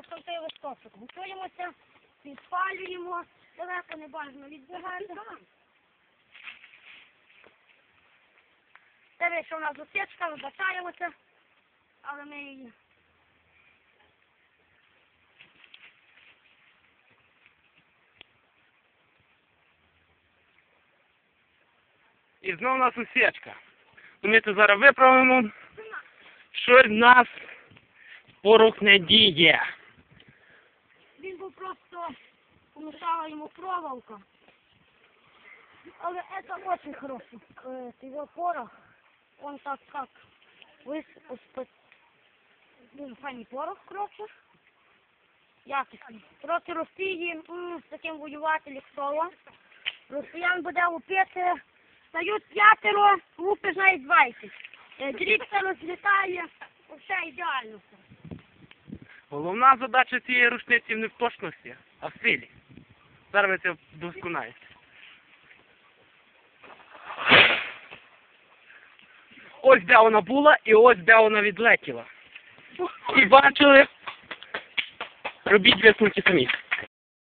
повтовти листочок. Готуємося, підпалюємо, далеко не бажано відбігати. Це вийшла у нас засічка, вибачаємося, але ми її І знов у нас усічка. Ми це зараз виправимо. Щось в нас порух не діє. Він був просто помішала йому проволока. Але це очень хороший э, его порох. Он так как вис... Файний порох, коротше. Якісний. Проти Росії з таким воювати легко. Росіян буде лупити. Стають п'ятеро, лупиш навіть 20. Е, Дрібка розлітає. Все ідеально все. Головна задача цієї рушниці не в точності, а в силі. Зараз ви це досконаєте. Ось де вона була і ось де вона відлетіла. І бачили, робіть висновки самі.